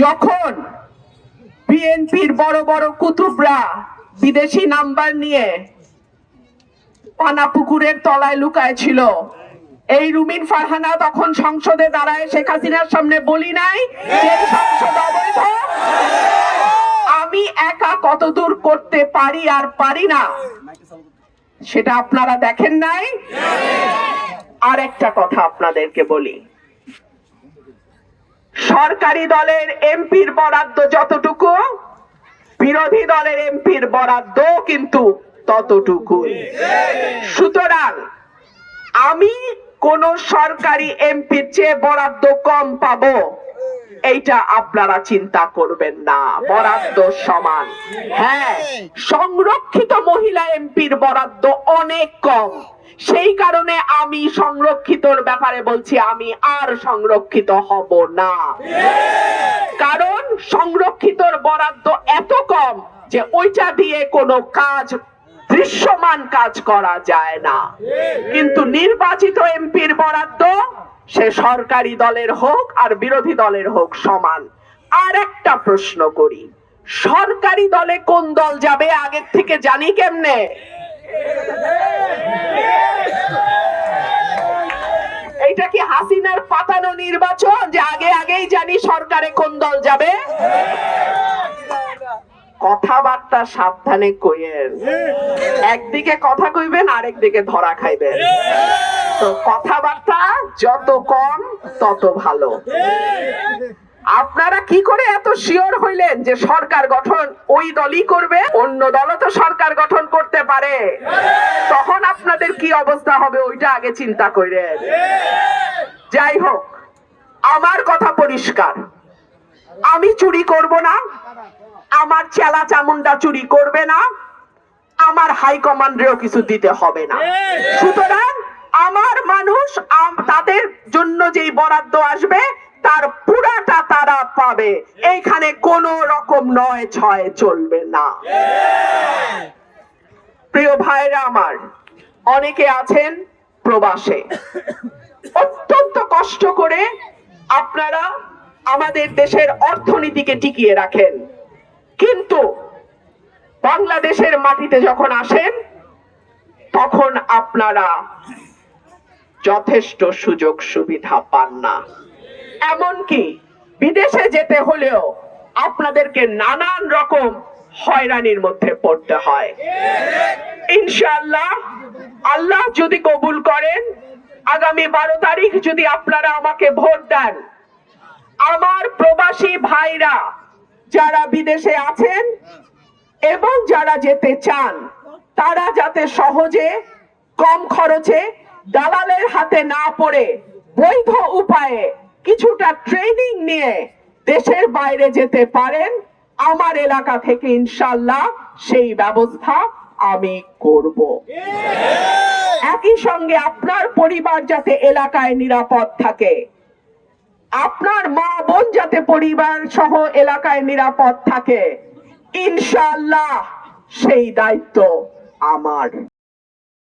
যখন বিএনপির বড় বড় কুতুবরা বিদেশি নাম্বার নিয়ে পানা পুকুরের তলায় লুকায় ছিল এই রুমিন ফারহানা তখন সংসদে দাঁড়ায়, শেখ হাসিনার সামনে বলি নাই আমি একা কতদূর করতে পারি আর পারি না, সেটা আপনারা দেখেন নাই। আর একটা কথা আপনাদেরকে বলি সরকারি দলের এমপির বরাদ্দ যতটুকু, বিরোধী দলের এমপির বরাদ্দ কিন্তু ততটুকুই। সুতরাং আমি কোন সরকারি এমপির চেয়ে বরাদ্দ কম পাবো, এইটা আপনারা চিন্তা করবেন না। বরাদ্দ সমান। হ্যাঁ সংরক্ষিত মহিলা এমপির বরাদ্দ অনেক কম। সেই কারণে আমি সংরক্ষিতর ব্যাপারে বলছি, আমি আর সংরক্ষিত হব না। কারণ সংরক্ষিতর বরাদ্দ এত কম যে ওইটা দিয়ে কোনো কাজ, দৃশ্যমান কাজ করা যায় না। কিন্তু নির্বাচিত এমপির বরাদ্দ সে সরকারি দলের হোক আর বিরোধী দলের হোক সমান। আর একটা প্রশ্ন করি, সরকারি দলে কোন দল যাবে, আগের থেকে জানি কেমনে? এইটা কি হাসিনার পাতানো নির্বাচন যে আগে আগেই জানি সরকারে কোন দল যাবে? কথাবার্তা সাবধানে কইেন একদিকে কথা কইবেন, আরেকদিকে ধরা খাইবেন। তো কথাবার্তা যত কম, তত ভালো। আপনারা কি করে এত শিওর হইলেন যে সরকার গঠন ওই দলই করবে? অন্য দলও তো সরকার গঠন করতে পারে। তখন আপনাদের কি অবস্থা হবে, ওইটা আগে চিন্তা করেন যাই হোক আমার কথা পরিষ্কার। আমি চুরি করব না, আমার চেলা চামুন্ডা চুরি করবে না, আমার হাই কমান্ডেও কিছু দিতে হবে না। সুতরাং আমার মানুষ তাদের জন্য যেই বরাদ্দ আসবে, তার পুরাটা তারা পাবে। এইখানে কোনো রকম নয়, ছয় চলবে না। প্রিয় ভাইরা আমার, অনেকে আছেন প্রবাসে। অত্যন্ত কষ্ট করে আপনারা আমাদের দেশের অর্থনীতিকে টিকিয়ে রাখেন। কিন্তু বাংলাদেশের মাটিতে যখন আসেন, তখন আপনারা যথেষ্ট সুযোগ সুবিধা পান না। এমনকি বিদেশে যেতে হলেও আপনাদেরকে নানান রকম হয়রানির মধ্যে পড়তে হয়। ইনশাআল্লাহ, আল্লাহ যদি কবুল করেন আগামী বারো তারিখ যদি আপনারা আমাকে ভোট দেন, আমার প্রবাসী ভাইরা যারা বিদেশে আছেন এবং যারা যেতে চান, তারা যাতে সহজে, কম খরচে, দালালের হাতে না পড়ে, বৈধ উপায়ে কিছুটা ট্রেনিং নিয়ে দেশের বাইরে যেতে পারেন, আমার এলাকা থেকে ইনশাল্লাহ সেই ব্যবস্থা আমি করব। একই সঙ্গে আপনার পরিবার যাতে এলাকায় নিরাপদ থাকে। আপনার মা বোন যাতে পরিবার সহ এলাকায় নিরাপদ থাকে। ইনশাল্লাহ সেই দায়িত্ব আমার।